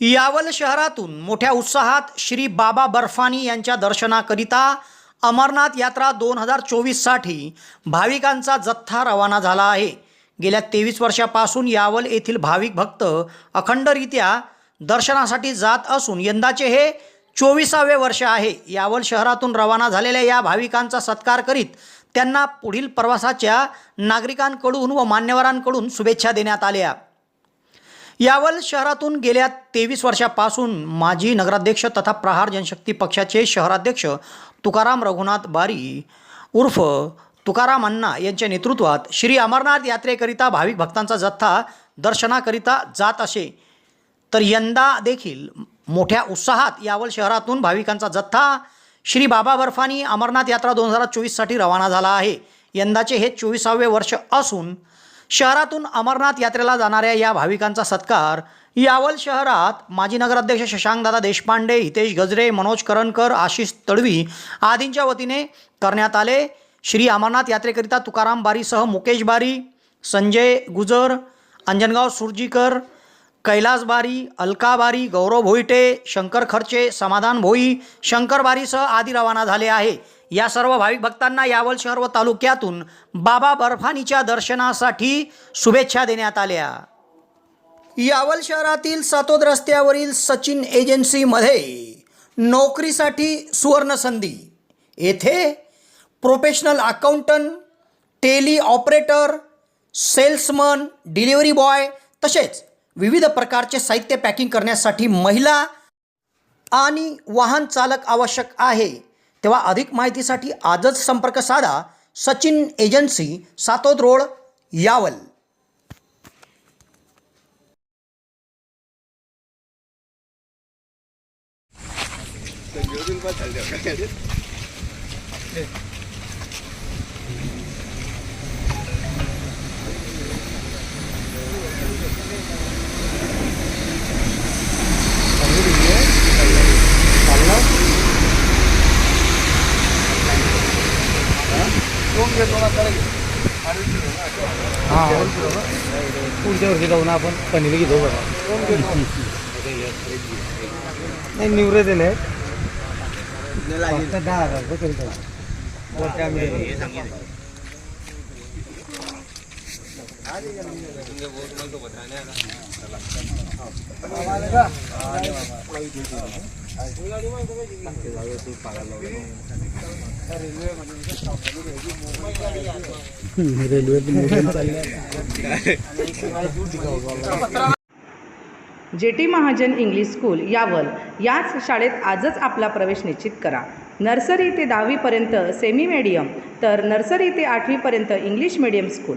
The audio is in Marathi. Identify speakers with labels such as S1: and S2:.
S1: यावल शहरातून मोठ्या उत्साहात श्री बाबा बर्फानी यांच्या दर्शनाकरिता अमरनाथ यात्रा दोन हजार चोवीससाठी भाविकांचा जथ्था रवाना झाला आहे. गेल्या तेवीस वर्षापासून यावल येथील भाविक भक्त अखंडरित्या दर्शनासाठी जात असून यंदाचे हे चोवीसावे वर्ष आहे. यावल शहरातून रवाना झालेल्या या भाविकांचा सत्कार करीत त्यांना पुढील प्रवासाच्या नागरिकांकडून व मान्यवरांकडून शुभेच्छा देण्यात आल्या. यावल शहरातून गेल्या तेवीस वर्षापासून माजी नगराध्यक्ष तथा प्रहार जनशक्ती पक्षाचे शहराध्यक्ष तुकाराम रघुनाथ बारी उर्फ तुकाराम अण्णा यांच्या नेतृत्वात श्री अमरनाथ यात्रेकरिता भाविक भक्तांचा जथ्था दर्शनाकरिता जात असे. तर यंदा देखील मोठ्या उत्साहात यावल शहरातून भाविकांचा जथ्था श्री बाबा बर्फानी अमरनाथ यात्रा दोन हजार चोवीससाठी रवाना झाला आहे. यंदाचे हे चोवीसावे वर्ष असून शहरातून अमरनाथ यात्रेला जाणाऱ्या या भाविकांचा सत्कार यावल शहरात माजी नगराध्यक्ष शशांकदादा देशपांडे हितेश गजरे मनोज करणकर आशिष तडवी आदींच्या वतीने करण्यात आले. श्री अमरनाथ यात्रेकरिता तुकाराम बारीसह मुकेश बारी संजय गुजर अंजनगाव सुरजीकर कैलास बारी अलका बारी गौरव भोईटे शंकर खर्चे समाधान भोई शंकर बारीसह आदी रवाना झाले आहे. या सर्व भाविक भक्तांना यावल शहर व तालुक्यातून बाबा बर्फानीच्या दर्शनासाठी शुभेच्छा देण्यात आल्या. यावल शहरातील सातोद रस्त्यावरील सचिन एजन्सीमध्ये नोकरीसाठी सुवर्ण संधी. येथे professional accountant tally operator salesman delivery boy तसेच विविध प्रकारचे साहित्य पॅकिंग करण्यासाठी महिला आणि वाहन चालक आवश्यक आहे. तेव्हा अधिक माहितीसाठी आजच संपर्क साधा सचिन एजन्सी सातोद रोड यावल.
S2: पुढच्या वर्षी जाऊन आपण पनीर घेतो बघा. नाही निवरे दिले आहेत. दहा हजार रुपये करीत आम्ही
S3: J T Mahajan English school Yawal याच शाळेत आजच आपला प्रवेश निश्चित करा. नर्सरी ते दहावीपर्यंत सेमी मीडियम तर नर्सरी ते आठवीपर्यंत इंग्लिश मीडियम स्कूल